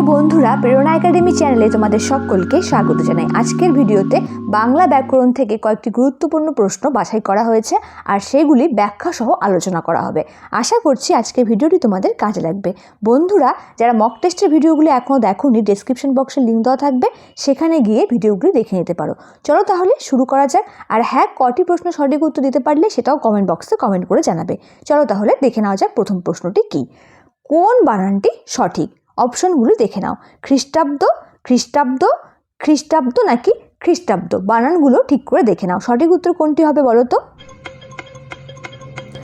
প্রিয় বন্ধুরা, প্রেরণা একাডেমি চ্যানেলে তোমাদের সকলকে স্বাগত জানাই। আজকের ভিডিওতে বাংলা ব্যাকরণ থেকে কয়েকটি গুরুত্বপূর্ণ প্রশ্ন বাছাই করা হয়েছে আর সেগুলি ব্যাখ্যা সহ আলোচনা করা হবে। আশা করছি আজকের ভিডিওটি তোমাদের কাজে লাগবে। বন্ধুরা, যারা মক টেস্টের ভিডিওগুলি এখনও দেখোনি ডেসক্রিপশন বক্সে লিঙ্ক দেওয়া থাকবে। সেখানে গিয়ে ভিডিওগুলি দেখে নিতে পারো। চলো তাহলে শুরু করা যাক। আর হ্যাঁ কটি প্রশ্ন সঠিক উত্তর দিতে পারলে সেটাও কমেন্ট বক্সে কমেন্ট করে জানাবে। চলো তাহলে দেখে নেওয়া যাক প্রথম প্রশ্নটি কী? কোন বানানটি সঠিক? অপশনগুলি দেখে নাও। খ্রিস্টাব্দ খ্রিস্টাব্দ খ্রিস্টাব্দ নাকি খ্রিস্টাব্দ? বানানগুলো ঠিক করে দেখে নাও। সঠিক উত্তর কোনটি হবে বলো তো?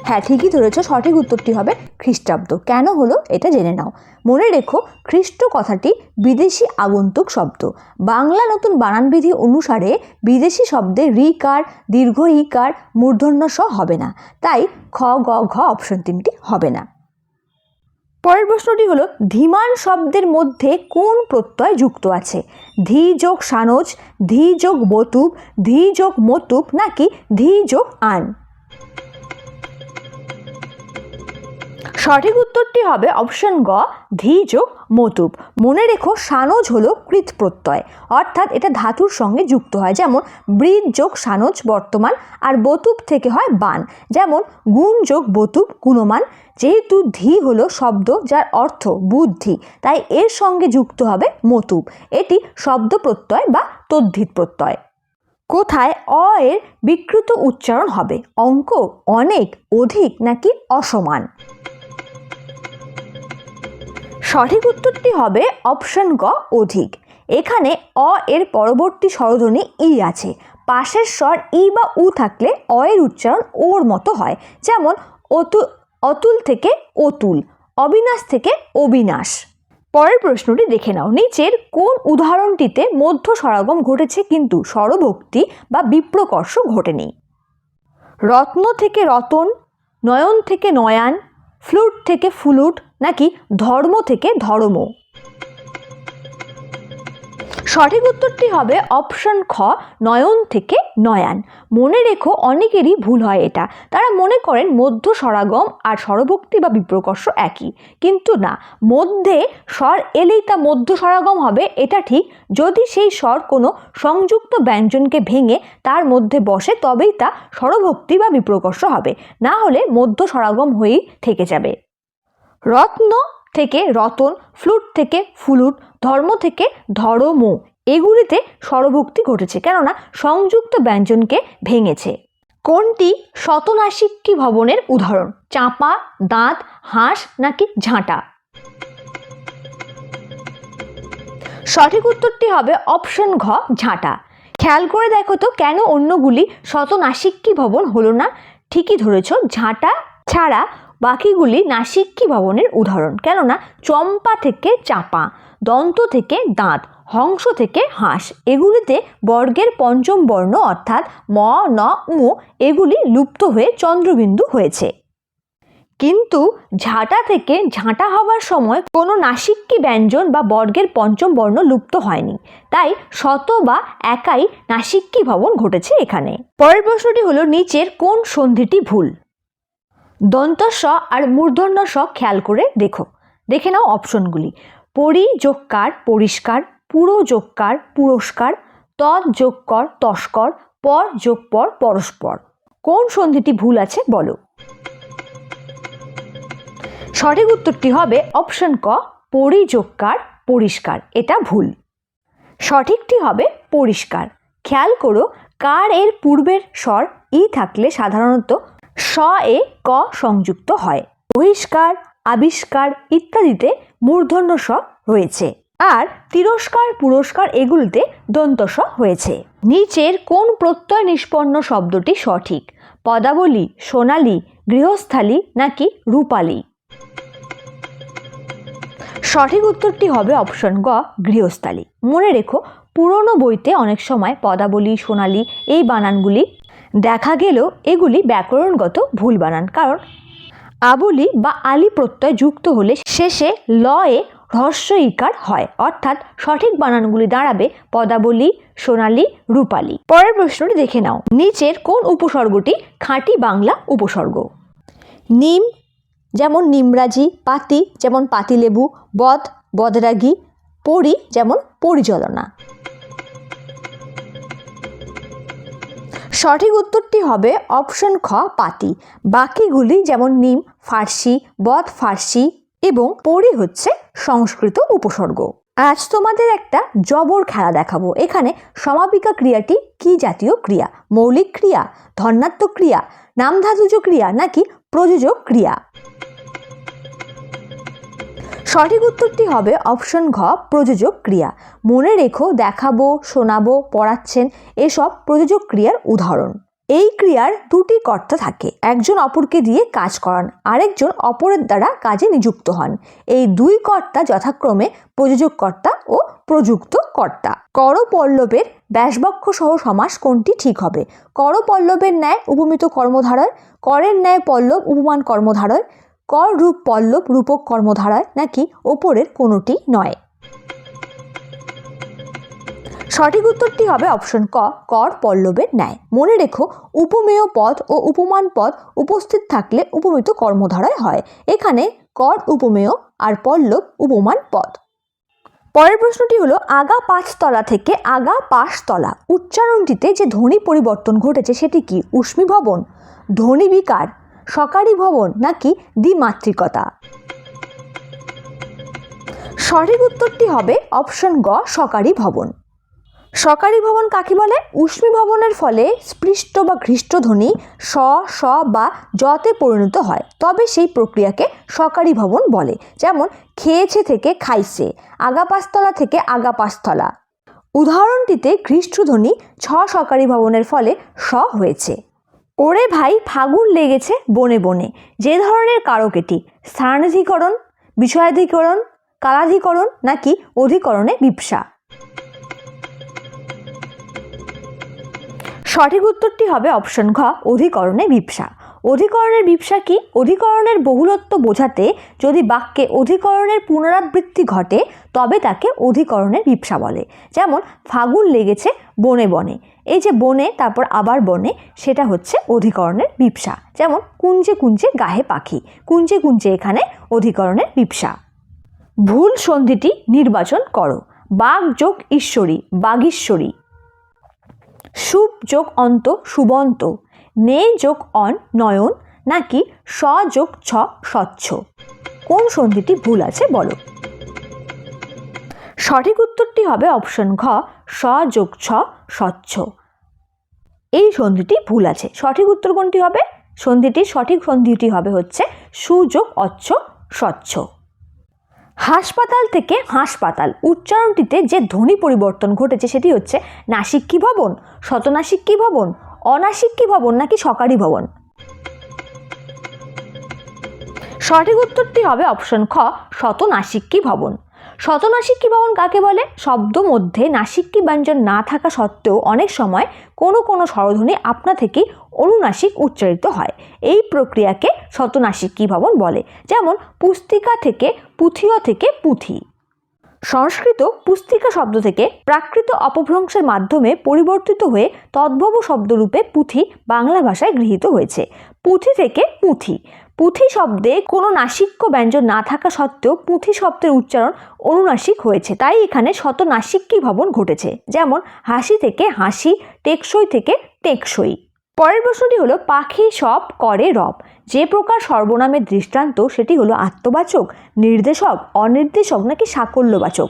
হ্যাঁ ঠিকই ধরেছ, সঠিক উত্তরটি হবে খ্রিস্টাব্দ। কেন হলো এটা জেনে নাও। মনে রেখো, খ্রিস্ট কথাটি বিদেশি আগন্তুক শব্দ। বাংলা নতুন বানানবিধি অনুসারে বিদেশি শব্দে রিকার, দীর্ঘ ইকার, মূর্ধন্য স হবে না। তাই খ, গ, ঘ অপশন তিনটি হবে না। পরের প্রশ্নটি হলো, ধীমান শব্দের মধ্যে কোন প্রত্যয় যুক্ত আছে? ধি যোগ সানজ, ধি যোগ বতুব ধি যোগ মতুব নাকি ধি যোগ আন? সঠিক উত্তরটি হবে অপশন গ ধি যোগ মতুব। মনে রেখো, সানজ হলো কৃত প্রত্যয়। অর্থাৎ এটা ধাতুর সঙ্গে যুক্ত হয়। যেমন বৃদ যোগ সানজ বর্তমান আর বতুব থেকে হয় বান। যেমন, গুণ যোগ বতুব গুণমান। যেহেতু ধি হলো শব্দ যার অর্থ বুদ্ধি, তাই এর সঙ্গে যুক্ত হবে মতুব। এটি শব্দ প্রত্যয় বা তদ্ধিত প্রত্যয়। কোথায় অ এর বিকৃত উচ্চারণ হবে? অঙ্ক অনেক, অধিক নাকি অসমান? সঠিক উত্তরটি হবে অপশন গ, অধিক। এখানে অ এর পরবর্তী স্বরধ্বনি ই আছে। পাশের স্বর ই বা উ থাকলে অ এর উচ্চারণ ওর মতো হয়। যেমন, অতু, অতুল থেকে অতুল, অবিনাশ থেকে অবিনাশ। পরের প্রশ্নটি দেখে নাও। নিচের কোন উদাহরণটিতে মধ্য সরাগম ঘটেছে কিন্তু স্বরভক্তি বা বিপ্রকর্ষ ঘটেনি? রত্ন থেকে রতন, নয়ন থেকে নয়ান ফ্লুট থেকে ফুলুট নাকি ধর্ম থেকে ধর্ম? সঠিক উত্তরটি হবে অপশন খ, নয়ন থেকে নয়ান। মনে রেখো, অনেকেরই ভুল হয় এটা। তারা মনে করেন মধ্য স্বরাগম আর স্বরভক্তি বা বিপ্রকর্ষ একই। কিন্তু না, মধ্যে স্বর এলেই তা মধ্য স্বরাগম হবে, এটা ঠিক। যদি সেই স্বর কোনো সংযুক্ত ব্যঞ্জনকে ভেঙে তার মধ্যে বসে, তবেই তা স্বরভক্তি বা বিপ্রকর্ষ হবে। না হলে মধ্য স্বরাগম হয়েই থেকে যাবে। রত্ন থেকে রতন, ফ্লুট থেকে ফুলুট ধর্ম থেকে ধর্ম, এগুলিতে স্বরভক্তি ঘটেছে, কেননা সংযুক্ত ব্যঞ্জনকে ভেঙেছে। কোনটি? শতনাশিক্কি ভবনের উদাহরণ, চাপা, দাঁত, হাঁস নাকি ঝাঁটা? সঠিক উত্তরটি হবে অপশন ঘ, ঝাঁটা। খেয়াল করে দেখো তো, কেন অন্যগুলি শতনাশিক্কি ভবন হলো না? ঠিকই ধরেছ, ঝাঁটা ছাড়া বাকিগুলি নাসিক্কি ভবনের উদাহরণ, কেননা চম্পা থেকে চাপা। দন্ত থেকে দাঁত, হংস থেকে হাঁস। এগুলিতে বর্গের পঞ্চম বর্ণ অর্থাৎ ম, ন উ এগুলি লুপ্ত হয়ে চন্দ্রবিন্দু হয়েছে। কিন্তু ঝাঁটা থেকে ঝাঁটা হওয়ার সময় কোনো নাসিক্কি ব্যঞ্জন বা বর্গের পঞ্চম বর্ণ লুপ্ত হয়নি। তাই শত বা একাই নাসিক্কি ভবন ঘটেছে এখানে। পরের প্রশ্নটি হলো নিচের কোন সন্ধিটি ভুল? দন্ত আর মূর্ধন্য স খেয়াল করে দেখো। দেখে নাও অপশনগুলি পরি যোগকার পরিষ্কার, পুরো যোগকার পুরস্কার তৎ যোগকর তস্কর, পর যোগ পর, পরস্পর। কোন সন্ধিটি ভুল আছে বলো। সঠিক উত্তরটি হবে অপশন ক পরিযোগকার পরিষ্কার, এটা ভুল। সঠিকটি হবে পরিষ্কার। খেয়াল করো, কার এর পূর্বের স্বর ই থাকলে সাধারণত স এ ক সংযুক্ত হয়। বহিষ্কার, আবিষ্কার ইত্যাদিতে মূর্ধন্য স রয়েছে। আর তিরস্কার, পুরস্কার এগুলিতে দন্ত স হয়েছে নিচের কোন প্রত্যয় নিষ্পন্ন শব্দটি সঠিক? পদাবলী, সোনালী, গৃহস্থালী নাকি রূপালী? সঠিক উত্তরটি হবে অপশন গ, গৃহস্থালী। মনে রেখো, পুরনো বইতে অনেক সময় পদাবলী, সোনালী এই বানানগুলি দেখা গেলেও এগুলি ব্যাকরণগত ভুল বানান। কারণ আবলি বা আলি প্রত্যয় যুক্ত হলে শেষে ল এ হ্রস্ব ইকার হয়। অর্থাৎ সঠিক বানানগুলি দাঁড়াবে পদাবলী, সোনালী, রূপালী। পরের প্রশ্নটি দেখে নাও। নিচের কোন উপসর্গটি খাঁটি বাংলা উপসর্গ? নিম, যেমন নিমরাজি, পাতি, যেমন পাতিলেবু, বদ, বদরাগী, পরি, যেমন পরিচালনা। সঠিক উত্তরটি হবে অপশন খ, পাতি। বাকিগুলি যেমন নিম, ফার্সি, বদ, ফার্সি এবং পরি হচ্ছে সংস্কৃত উপসর্গ। আজ তোমাদের একটা জবর খেলা দেখাবো। এখানে সমাপিকা ক্রিয়াটি কি জাতীয় ক্রিয়া? মৌলিক ক্রিয়া ধর্নাত্মক ক্রিয়া নামধাতুজ ক্রিয়া নাকি প্রযোজক ক্রিয়া? সঠিক উত্তরটি হবে অপশন ঘ, প্রযোজক ক্রিয়া। মনে রেখো, দেখাবো, শোনাবো, পড়াচ্ছেন, এসব প্রযোজক ক্রিয়ার উদাহরণ। এই ক্রিয়ার দুটি কর্তা থাকে, একজন অপরকে দিয়ে কাজ করান, আরেকজন অপরের দ্বারা কাজে নিযুক্ত হন। এই দুই কর্তা যথাক্রমে প্রযোজক কর্তা ও প্রযুক্ত কর্তা। করপল্লবের ব্যাসবক্ষ সহ সমাস কোনটি ঠিক হবে? করপল্লবের ন্যায় উপমিত কর্মধারয়, করের ন্যায় পল্লব উপমান কর্মধারয় কর রূপ পল্লব রূপক কর্মধারায় নাকি ওপরের কোনোটি নয়। সঠিক উত্তরটি হবে অপশন ক, কর পল্লবের ন্যায়। মনে রেখো, উপমেয় পদ ও উপমান পদ উপস্থিত থাকলে উপমিত কর্মধারায় হয়। এখানে কর উপমেয় আর পল্লব উপমান পদ। পরের প্রশ্নটি হলো, আগা পাঁচতলা থেকে আগা পাঁচতলা। উচ্চারণটিতে যে ধ্বনি পরিবর্তন ঘটেছে সেটি কি? উষ্মি ভবন ধ্বনি বিকার। সকারি ভবন নাকি দ্বিমাত্রিকতা? সঠিক উত্তরটি হবে অপশন গ সকারি ভবন। সকারি ভবন কাকে বলে? উষ্মি ভবনের ফলে স্পৃষ্ট বা ঘৃষ্ট ধ্বনি স স বা জতে পরিণত হয়। তবে সেই প্রক্রিয়াকে সকারি ভবন বলে। যেমন, খেয়েছে থেকে খাইছে আগা পাঁচতলা থেকে আগা পাঁচতলা উদাহরণটিতে ঘৃষ্টধ্বনি ছ সকারি ভবনের ফলে স হয়েছে। ওরে ভাই ফাগুন লেগেছে বনে বনে। যে ধরনের কারক এটি স্থানাধিকরণ, বিষয়াধিকরণ, কালাধিকরণ নাকি অধিকরণে বিপসা? সঠিক উত্তরটি হবে অপশন ঘ, অধিকরণে বিপসা। অধিকরণের বিপসা কি? অধিকরণের বহুলত্ব বোঝাতে যদি বাক্যে অধিকরণের পুনরাবৃত্তি ঘটে, তবে তাকে অধিকরণের বিপসা বলে। যেমন, ফাগুন লেগেছে বনে বনে। এই যে বনে, তারপর আবার বনে, সেটা হচ্ছে অধিকরণের বিপসা যেমন, কুঞ্জে কুঞ্জে গাহে পাখি। কুঞ্জে কুঞ্জে এখানে অধিকরণের বিপসা ভুল সন্ধিটি নির্বাচন করো। বাঘ যোগ ঈশ্বরী বাগীশ্বরী সুপ যোগ অন্ত সুবন্ত নে যোগ অন নয়ন নাকি স যোগ ছ স্বচ্ছ? কোন সন্ধিটি ভুল আছে বলো। সঠিক উত্তরটি হবে অপশন ঘ, স যোগ ছ স্বচ্ছ। এই সন্ধিটি ভুল আছে। সঠিক উত্তর কোনটি হবে? সন্ধিটি সঠিক সন্ধিটি হবে হচ্ছে সুযোগ অচ্ছ স্বচ্ছ। হাসপাতাল থেকে হাসপাতাল, উচ্চারণটিতে যে ধ্বনি পরিবর্তন ঘটেছে সেটি হচ্ছে নাসিক্কি ভবন শতনাসিক্কি ভবন অনাসিক্কি ভবন নাকি সকারি ভবন? সঠিক উত্তরটি হবে অপশন খ শতনাসিক্কি ভবন। শতনাসিক্কি ভবন কাকে বলে? শব্দ মধ্যে নাসিক্কি ব্যঞ্জন না থাকা সত্ত্বেও অনেক সময় কোনো কোনো স্বরধ্বনি আপনা থেকেই অনুনাসিক উচ্চারিত হয়। এই প্রক্রিয়াকে শতনাসিক্কি ভবন বলে। যেমন পুস্তিকা থেকে পুথিয় থেকে পুঁথি। সংস্কৃত পুস্তিকা শব্দ থেকে প্রাকৃত অপভ্রংশের মাধ্যমে পরিবর্তিত হয়ে তদ্ভব শব্দরূপে পুঁথি বাংলা ভাষায় গৃহীত হয়েছে। পুঁথি থেকে পুঁথি। পুঁথি শব্দে কোনো নাসিক্য ব্যঞ্জন না থাকা সত্ত্বেও পুঁথি শব্দের উচ্চারণ অনুনাসিক হয়েছে। তাই এখানে শত নাসিক্যি ভবন ঘটেছে, যেমন হাসি থেকে হাসি, টেকসই থেকে টেকসই। পরের প্রশ্নটি হলো, পাখি সব করে রব। যে প্রকার সর্বনামের দৃষ্টান্ত, সেটি হলো আত্মবাচক, নির্দেশক, অনির্দেশক নাকি সাকল্যবাচক?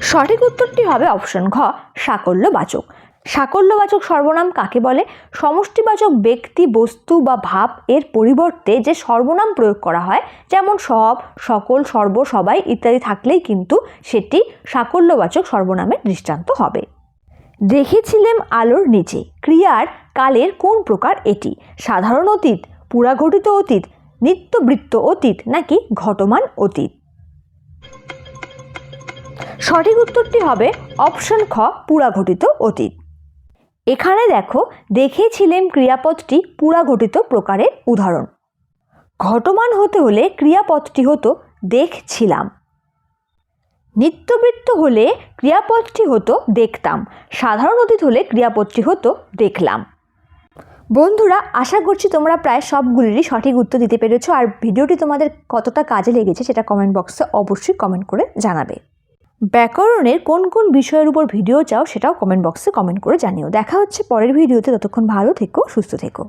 সঠিক উত্তরটি হবে অপশন ঘ, সাকল্যবাচক। সাকল্যবাচক সর্বনাম কাকে বলে? সমষ্টিবাচক ব্যক্তি, বস্তু বা ভাব এর পরিবর্তে যে সর্বনাম প্রয়োগ করা হয়, যেমন সব, সকল, সর্ব, সবাই ইত্যাদি থাকলেই কিন্তু সেটি সাকল্যবাচক সর্বনামের দৃষ্টান্ত হবে। দেখেছিলেম আলোর নিচে, ক্রিয়ার কালের কোন প্রকার এটি? সাধারণ অতীত, পুরাঘটিত অতীত, নিত্যবৃত্ত অতীত নাকি ঘটমান অতীত? সঠিক উত্তরটি হবে অপশন খ, পুরাঘটিত অতীত। এখানে দেখো, দেখেছিলেন ক্রিয়াপদটি পুরাঘটিত প্রকারের উদাহরণ। ঘটমান হতে হলে ক্রিয়াপদটি হতো দেখছিলাম। নিত্যবৃত্ত হলে ক্রিয়াপদটি হতো দেখতাম। সাধারণ অতীত হলে ক্রিয়াপদটি হতো দেখলাম। বন্ধুরা, আশা করছি তোমরা প্রায় সবগুলিরই সঠিক উত্তর দিতে পেরেছ। আর ভিডিওটি তোমাদের কতটা কাজে লেগেছে সেটা কমেন্ট বক্সে অবশ্যই কমেন্ট করে জানাবে। ব্যাকরণের কোন কোন বিষয়ের উপর ভিডিও চাও সেটাও কমেন্ট বক্সে কমেন্ট করে জানিও। দেখা হচ্ছে পরের ভিডিওতে। ততক্ষণ ভালো থেকো, সুস্থ থেকো।